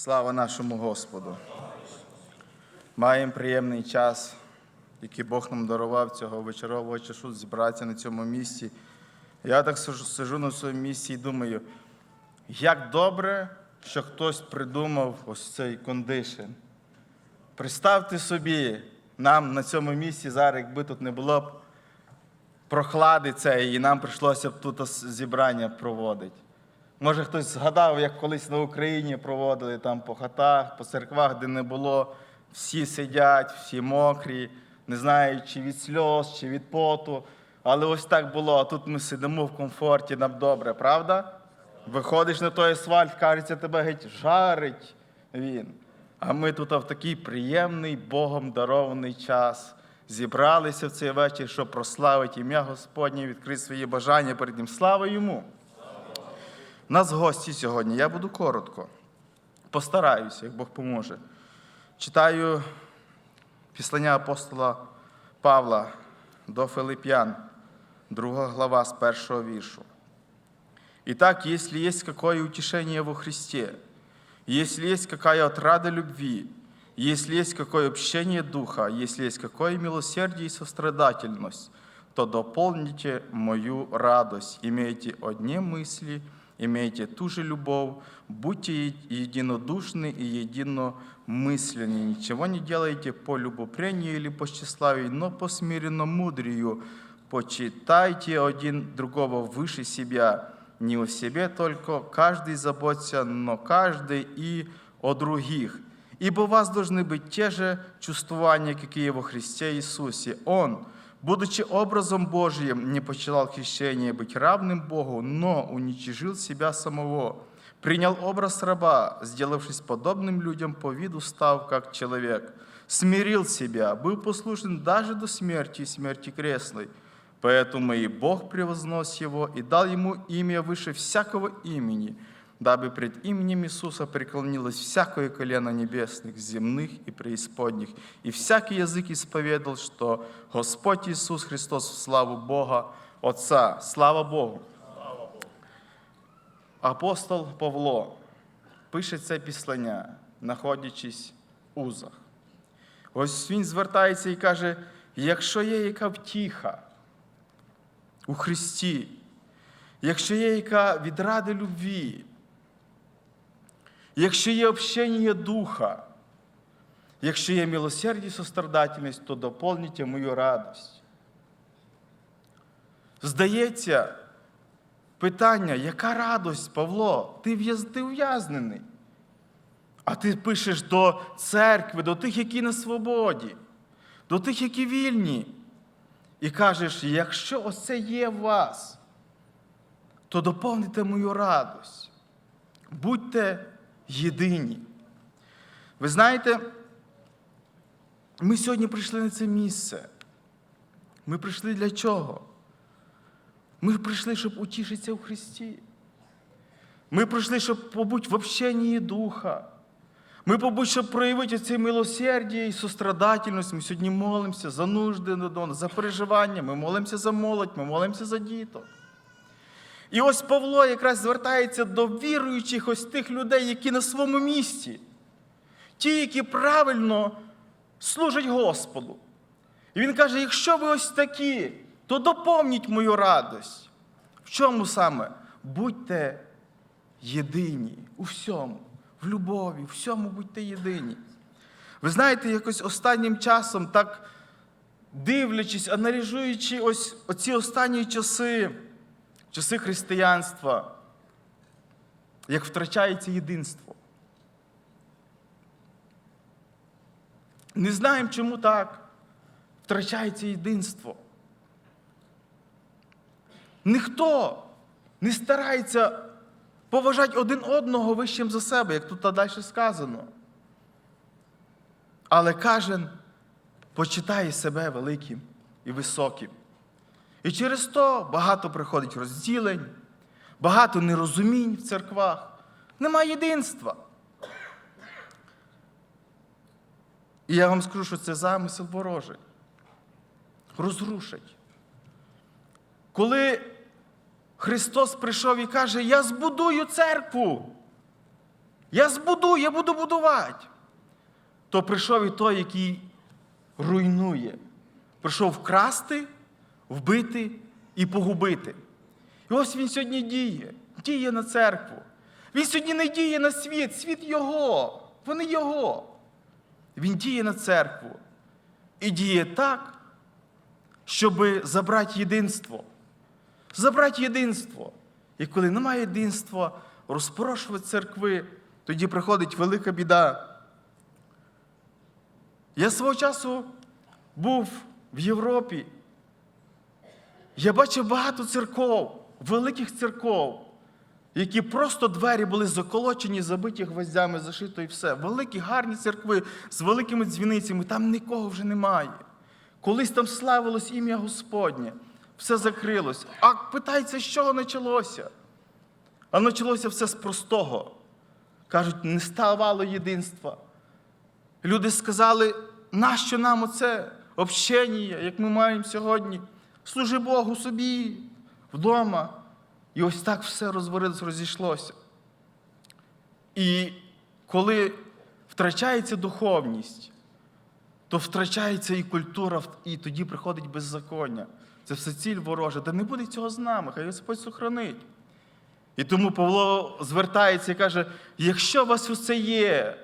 Слава нашому Господу. Маємо приємний час, який Бог нам дарував цього вечорового часу зібратися на цьому місці. Я так сижу, на своєму місці і думаю, як добре, що хтось придумав ось цей кондишн. Представте собі, нам на цьому місці зараз, якби тут не було б прохлади цієї, і нам прийшлося б тут зібрання проводити. Може, хтось згадав, як колись на Україні проводили там по хатах, по церквах, де не було, всі сидять, всі мокрі, не знаю, чи від сльоз, чи від поту. Але ось так було. А тут ми сидимо в комфорті, нам добре, правда? Виходиш на той асфальт, кажеться, тебе геть жарить він. А ми тут в такий приємний Богом дарований час. Зібралися в цей вечір, щоб прославити ім'я Господнє, відкрити свої бажання перед Ним. Слава йому! Нас гості сьогодні. Я буду коротко. Постараюся, як Бог поможе. Читаю післання апостола Павла до Филип'ян, друга глава з першого віршу. Итак, если есть какое утешение во Христе, если есть какая отрада любви, если есть какое общение Духа, если есть какое милосердие и сострадательность, то дополните мою радость. Имейте одни мысли, имейте ту же любовь, будьте е- единодушны и единомысленны. Ничего не делайте по любопрению или по тщеславию, но по смиренно мудрию. Почитайте один другого выше себя, не о себе только, каждый заботится, но каждый и о других. Ибо у вас должны быть те же чувствования, какие во Христе Иисусе. Он, будучи образом Божьим, не почитал хищение быть равным Богу, но уничижил себя самого, принял образ раба, сделавшись подобным людям по виду, став как человек, смирил себя, был послушен даже до смерти и смерти крестной. Поэтому и Бог превознес его и дал ему имя выше всякого имени, дабы пред именем Иисуса преклонилось всякое колено небесных, земных и преисподних, и всякий язык исповедал, что Господь Иисус Христос в славу Бога Отца. Слава Богу! Апостол Павло пише це післання, знаходячись у узах. Ось він звертається і каже: якщо є яка втіха у Христі, якщо є яка відрада любві, якщо є общення Духа, якщо є милосердя і сострадательність, то доповніть мою радость. Здається, питання, яка радость, Павло? Ти ув'язнений. А ти пишеш до церкви, до тих, які на свободі, до тих, які вільні. І кажеш, якщо оце є в вас, то доповните мою радость. Будьте єдині. Ви знаєте, ми сьогодні прийшли на це місце. Ми прийшли для чого? Ми прийшли, щоб утішитися в Христі. Ми прийшли, щоб побути в общенні Духа. Ми побудь, щоб проявити це милосердя і сострадательність. Ми сьогодні молимося за нужди, за переживання, ми молимося за молодь, ми молимося за діток. І ось Павло якраз звертається до віруючих ось тих людей, які на своєму місці, ті, які правильно служать Господу. І він каже: якщо ви ось такі, то доповніть мою радость. В чому саме? Будьте єдині у всьому, в любові, в всьому будьте єдині. Ви знаєте, якось останнім часом, так дивлячись, аналізуючи ось оці останні часи, часи християнства, як втрачається єдинство. Не знаємо, чому так. Втрачається єдинство. Ніхто не старається поважати один одного вищим за себе, як тут далі сказано. Але кожен почитає себе великим і високим. І через то багато приходить розділень, багато нерозумінь в церквах, нема єдинства. І я вам скажу, що це замисел ворожий. Розрушить. Коли Христос прийшов і каже, я збудую церкву, Я збудую, я буду будувати. То прийшов і той, який руйнує. Прийшов вкрасти, вбити і погубити. І ось він сьогодні діє, діє на церкву. Він сьогодні не діє на світ, світ його, вони його. Він діє на церкву. І діє так, щоб забрати єдинство. Забрати єдинство. І коли немає єдинства, розпорошувати церкви, тоді приходить велика біда. Я свого часу був в Європі. Я бачив багато церков, великих церков, які просто двері були заколочені, забиті гвоздями, зашито і все. Великі, гарні церкви з великими дзвіницями, там нікого вже немає. Колись там славилось ім'я Господнє, все закрилось. А питається, з чого почалося? А почалося все з простого. Кажуть, не ставало єдинства. Люди сказали, нащо нам оце общення, як ми маємо сьогодні? Служи Богу собі вдома. І ось так все розварилось, розійшлося. І коли втрачається духовність, то втрачається і культура, і тоді приходить беззаконня. Це все ціль ворожа. Та не буде цього з нами, хай Господь сохранить. І тому Павло звертається і каже: якщо у вас усе є,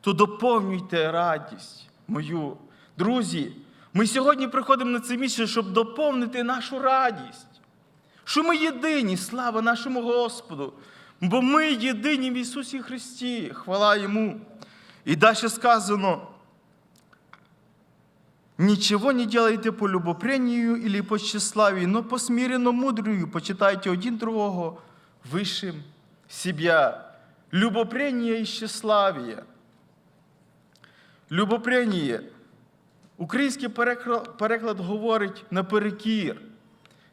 то доповнюйте радість мою. Друзі, ми сьогодні приходимо на це місце, щоб доповнити нашу радість. Що ми єдині, слава нашому Господу, бо ми єдині в Ісусі Христі, хвала Йому. І далі сказано, Ничего не делайте по любопрению или по тщеславию, но по смиренно мудрую почитайте один другого высшим себя. Любопрение и тщеславие. Любопрение. Український переклад, говорить наперекір.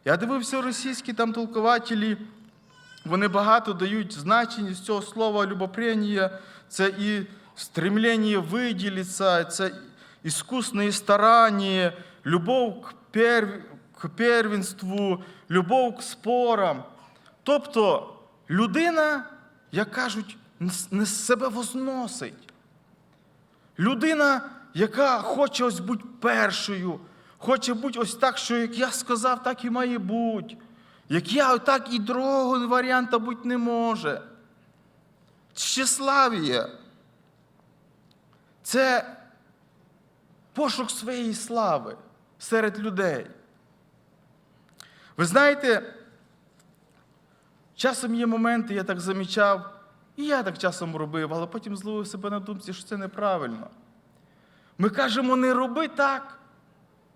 Я дивився російські там толкователі, вони багато дають значення з цього слова любопрення. Це і стремлення виділитися, це іскусне старання, любов к, перв... к первенству, любов к спорам. Тобто людина, як кажуть, не себе возносить. Людина, яка хоче ось бути першою, хоче бути ось так, що як я сказав, так і має бути. Як я, так і другого варіанта бути не може. Щеславія – це пошук своєї слави серед людей. Ви знаєте, часом є моменти, я так замічав, і я так часом робив, але потім зловив себе на думці, що це неправильно. Ми кажемо, не роби так.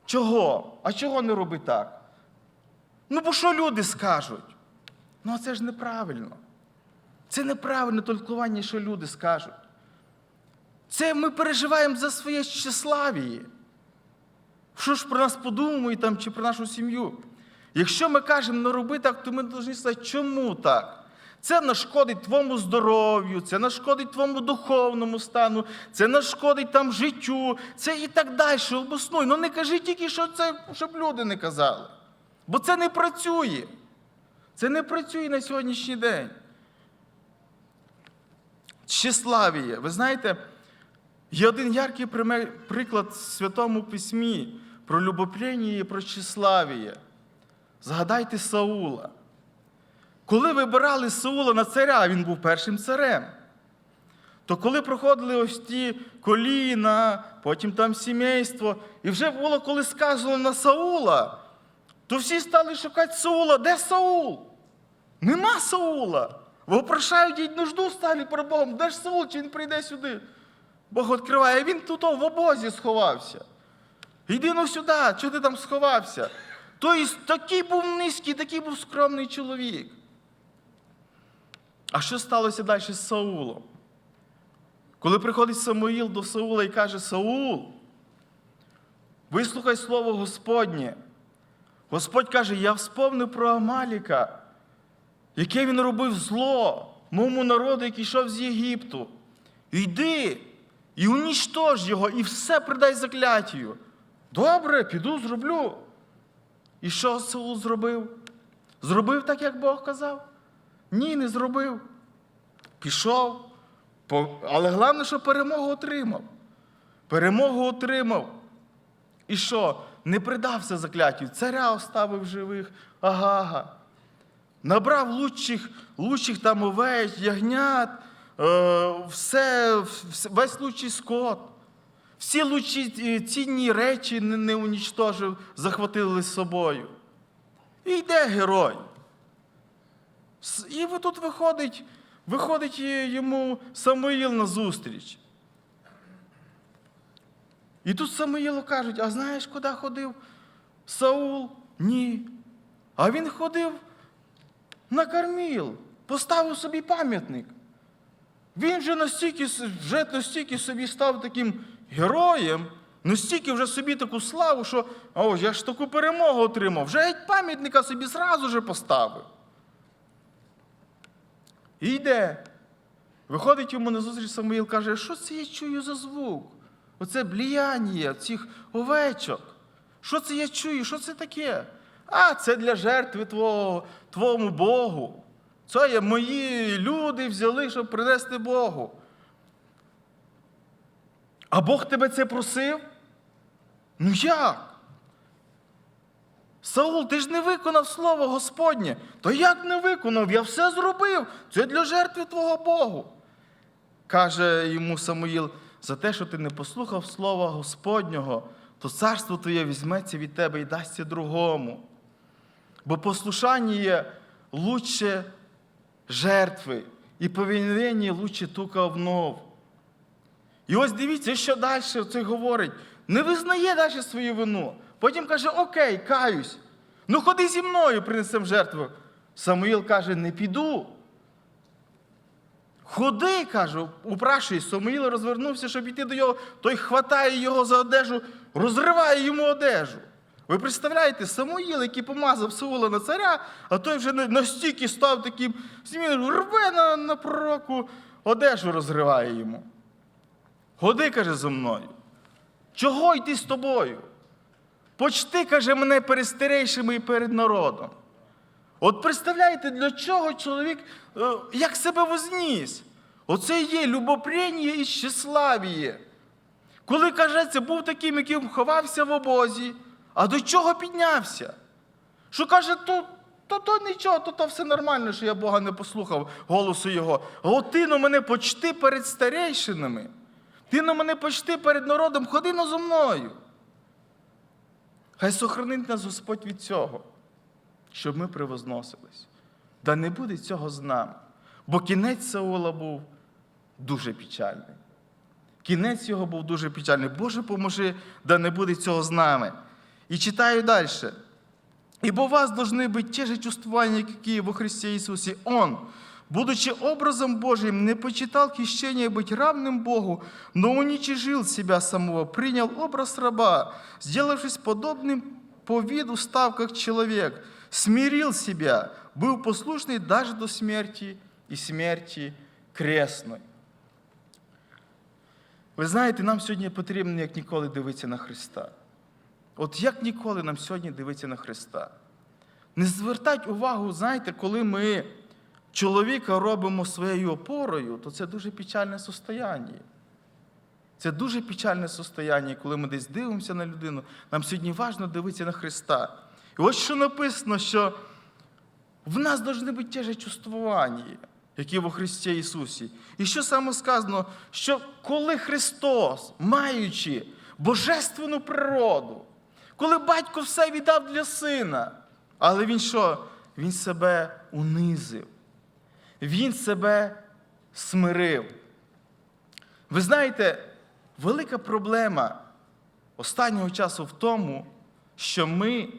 Чого? А чого не роби так? Ну, бо що люди скажуть? Ну, це ж неправильно. Це неправильне толкування, що люди скажуть. Це ми переживаємо за своє щаславіє. Що ж про нас подумають там, чи про нашу сім'ю? Якщо ми кажемо не роби так, то ми повинні сказати, чому так? Це нашкодить твоєму здоров'ю, це нашкодить твоєму духовному стану, це нашкодить там життю, це і так далі. Обоснуй. Ну не кажи тільки, що це, щоб люди не казали. Бо це не працює. Це не працює на сьогоднішній день. Щеславіє. Ви знаєте, є один яркий приклад в Святому Письмі про любоплення і про щеславіє. Згадайте Саула. Коли вибирали Саула на царя, він був першим царем, то коли проходили ось ті коліна, потім там сімейство, і вже було коли сказано на Саула, то всі стали шукати Саула. Де Саул? Нема Саула. Вопрошають їй нужду стали перед Богом. Де ж Саул, чи він прийде сюди? Бог відкриває, він тут в обозі сховався. Йди ну сюди, чого ти там сховався? Тобто такий був низький, такий був скромний чоловік. А що сталося далі з Саулом? Коли приходить Самуїл до Саула і каже: Саул, вислухай слово Господнє. Господь каже, я вспомнив про Амаліка, яке він робив зло моєму народу, який йшов з Єгипту. Йди і уніштож його, і все придай закляттю. Добре, піду, зроблю. І що Саул зробив? Зробив так, як Бог казав? Ні, не зробив. Пішов, Але головне, що перемогу отримав. Перемогу отримав. І що? Не придався закляттю. Царя оставив живих, агага. Набрав лучших, лучших там овець, ягнят, е, все, весь лучший скот. Всі лучші е, цінні речі не, не унічтожив, захватили з собою. І йде герой. І тут виходить, виходить йому на зустріч. І тут Самуїлу кажуть, а знаєш, куди ходив Саул? Ні. А він ходив на Карміл, поставив собі пам'ятник. Він вже настільки, вже настільки собі став таким героєм, настільки вже собі таку славу, що ось я ж таку перемогу отримав, вже геть пам'ятника собі зразу же поставив. І йде. Виходить йому на зустріч Самуїл каже, що це я чую за звук? Оце бліяння цих овечок. Що це я чую? Що це таке? А, це для жертви твого, твому Богу. Це є мої люди взяли, щоб принести Богу. А Бог тебе це просив? Ну як? Саул, ти ж не виконав слово Господнє. То як не виконав? Я все зробив. Це для жертви твого Богу. Каже йому Самуїл, за те, що ти не послухав слова Господнього, то царство твоє візьметься від тебе і дасться другому. Бо послушання є лучше жертви, і повинення лучше тука обнов. І ось дивіться, що далі це говорить. Не визнає далі свою вину. Потім каже, окей, каюсь. Ну ходи зі мною, принесемо жертву. Самуїл каже, не піду. Ходи, каже, упрашує. Самуїл розвернувся, щоб йти до його. Той хватає його за одежу, розриває йому одежу. Ви представляєте, Самуїл, який помазав Саула на царя, а той вже настільки став таким, рве на, на пророку, одежу розриває йому. Ходи, каже, зо мною. Чого йти з тобою? Почти, каже, мене перед старейшими і перед народом. От представляєте, для чого чоловік е, як себе возніс? Оце є любопрення і щеславіє. Коли кажеться, був таким, яким ховався в обозі, а до чого піднявся? Що каже, то, то, то нічого, то, то все нормально, що я Бога не послухав голосу Його. А от ти на мене почти перед старейшинами. Ти на мене почти перед народом, ходи на зо мною. Хай сохранить нас Господь від цього, щоб ми превозносились. Да не буде цього з нами. Бо кінець Саула був дуже печальний. Кінець його був дуже печальний. Боже, поможи, да не буде цього з нами. І читаю далі. Ибо у вас должны быть те же чувствования, какие во Христе Иисусе. Он, будучи образом Божьим, не почитал хищение быть равным Богу, но уничижил себя самого, принял образ раба, сделавшись подобным по виду, став как человек, смирил себя, был послушный даже до смерти и смерти крестной. Ви знаєте, нам сьогодні потрібно як ніколи дивитися на Христа. От як ніколи нам сьогодні дивитися на Христа. Не звертать увагу, знаєте, коли ми чоловіка робимо своєю опорою, то це дуже печальне состояння. Це дуже печальне состояння, коли ми десь дивимося на людину. Нам сьогодні важливо дивитися на Христа. І ось що написано, що в нас повинні бути ті ж чувствування, які во Христі Ісусі. І що саме сказано, що коли Христос, маючи божественну природу, коли батько все віддав для сина, але він що? Він себе унизив. Він себе смирив. Ви знаєте, велика проблема останнього часу в тому, що ми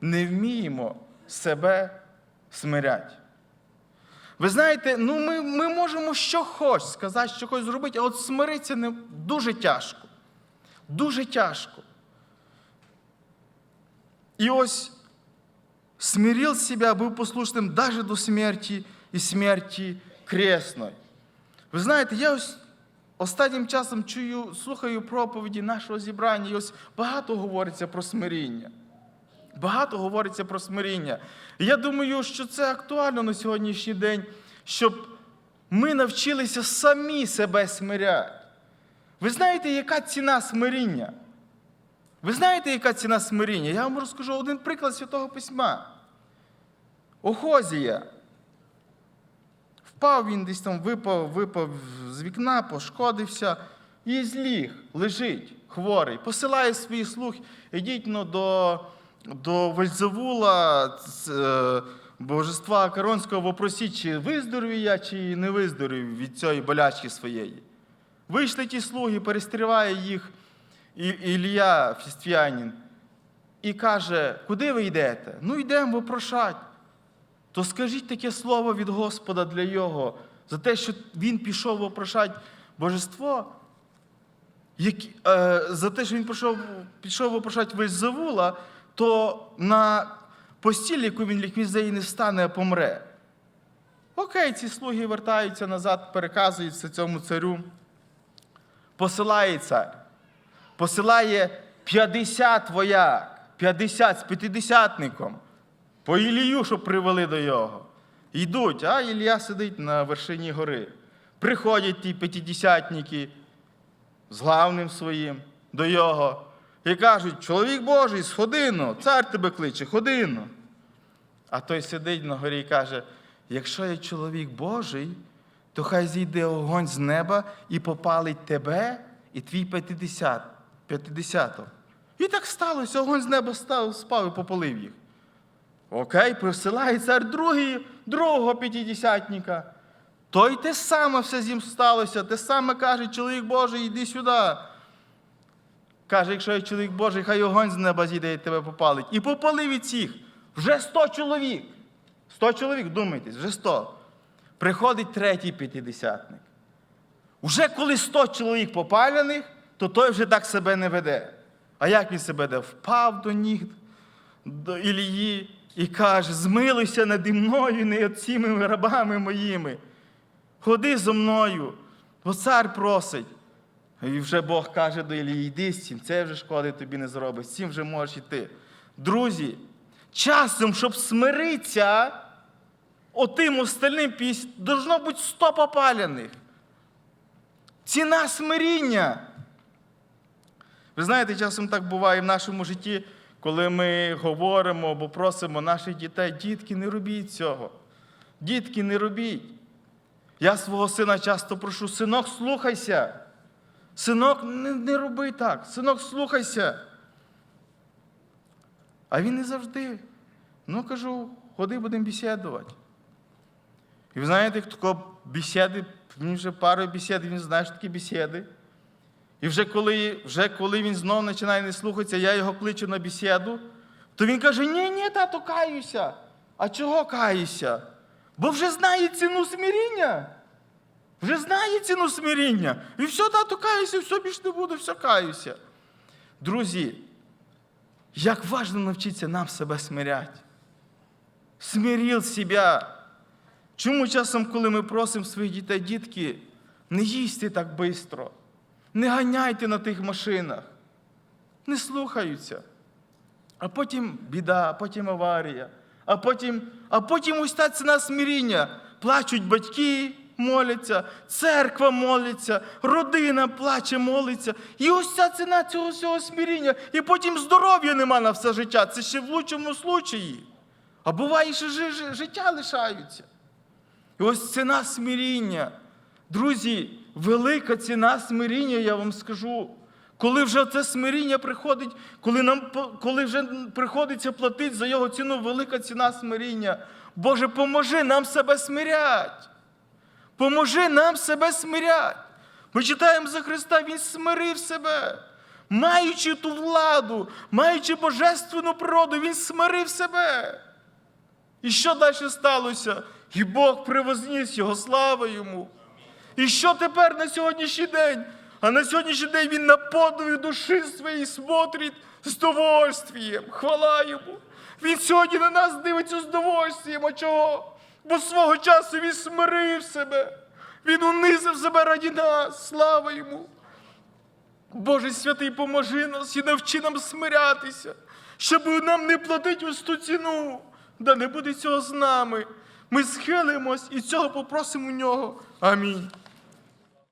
не вміємо себе смиряти. Ви знаєте, ну ми, ми можемо що хоч сказати, що хоч зробити, а от смиритися не дуже тяжко. Дуже тяжко. І ось смирил себя, був послушним даже до смерті і смерті кресної. Ви знаєте, я ось останнім часом чую, слухаю проповіді нашого зібрання, і ось багато говориться про смиріння. Багато говориться про смиріння. І я думаю, що це актуально на сьогоднішній день, щоб ми навчилися самі себе смиряти. Ви знаєте, яка ціна смиріння? Ви знаєте, яка ціна смиріння? Я вам розкажу один приклад Святого Письма. Охозія. Впав він десь там, випав, випав з вікна, пошкодився і зліг, лежить, хворий. Посилає свої слух, ідіть ну, до, до Вельзевула, ц- е, божества Акаронського, вопросіть, чи виздоровів я, чи не виздоровів від цієї болячки своєї. Вийшли ті слуги, перестріває їх І- Фістіанін і каже, куди ви йдете? Ну йдемо вопрошать. То скажіть таке слово від Господа для його, за те, що він пішов вопрошать божество, е, за те, що він пішов, пішов вопрошать Вельзевула, то на постілі, яку він її не встане, а помре. Окей, ці слуги вертаються назад, переказуються цьому царю. Посилає цар. Посилає 50 вояк, 50 з п'ятидесятником. По Ілію, щоб привели до його. Йдуть, а Ілля сидить на вершині гори. Приходять ті п'ятидесятники з главним своїм до його і кажуть: чоловік Божий, сходино, цар тебе кличе, ходино. А той сидить на горі і каже: якщо я чоловік Божий, то хай зійде огонь з неба і попалить тебе і твій п'ятидесят, п'ятидесяток. І так сталося, огонь з неба став, спав і попалив їх. Окей, присилає цар другий, другого п'ятидесятника. То й те саме все з ним сталося. Те саме каже, чоловік Божий, йди сюди. Каже, якщо я чоловік Божий, хай огонь з неба зійде і тебе попалить. І попалив від всіх. Вже сто чоловік. Сто чоловік, думайтесь, вже сто. Приходить третій п'ятидесятник. Уже коли сто чоловік попалених, то той вже так себе не веде. А як він себе веде? Впав до ніг до Ілії і каже: змилуйся наді мною, не цими рабами моїми. Ходи зо мною, бо цар просить. І вже Бог каже до Ілії, йди з цим, це вже шкоди тобі не зробить, з цим вже можеш йти. Друзі, часом, щоб смиритися, отим остальним піс... должно бути 100 попалених. Ціна смиріння. Ви знаєте, часом так буває в нашому житті, коли ми говоримо або просимо наших дітей, дітки, не робіть цього. Дітки, не робіть. Я свого сина часто прошу, синок, слухайся. Синок, не, не роби так. Синок, слухайся. А він не завжди. Ну, кажу, ходи, будемо бесідувати. І ви знаєте, хто бесіди, він вже пару бесід, він знає, що такі бесіди. І вже коли, вже коли він знову починає не слухатися, я його кличу на бесіду, то він каже: ні, ні, тато, каюся. А чого каюся? Бо вже знає ціну смиріння. Вже знає ціну смиріння. І все, тато, каюся, все більше не буду, все каюся. Друзі, як важно навчитися нам себе смиряти. Смирил себе. Чому часом, коли ми просимо своїх дітей, дітки, не їсти так швидко, не ганяйте на тих машинах, не слухаються. А потім біда, а потім аварія, а потім, а потім ось та ціна смиріння. Плачуть батьки, моляться, церква молиться, родина плаче, молиться. І ось ця ціна цього всього смиріння. І потім здоров'я нема на все життя. Це ще в лучшому случаї. А буває, що жи- жи- життя лишаються. І ось ціна смиріння. Друзі, велика ціна смиріння, я вам скажу. Коли вже це смиріння приходить, коли, нам, коли вже приходиться платити за його ціну, велика ціна смиріння. Боже, поможи нам себе смирять. Поможи нам себе смирять. Ми читаємо за Христа, Він смирив себе. Маючи ту владу, маючи божественну природу, Він смирив себе. І що далі сталося? І Бог привозніс його, слава йому. І що тепер на сьогоднішній день? А на сьогоднішній день він на подвиг душі своєї смотрить з довольствієм. Хвала йому. Він сьогодні на нас дивиться з довольствієм. А чого? Бо свого часу він смирив себе. Він унизив себе раді нас. Слава йому. Боже святий, поможи нас і навчи нам смирятися, щоб нам не платити ось ту ціну. Да не буде цього з нами. Ми схилимось і цього попросимо у нього. Амінь.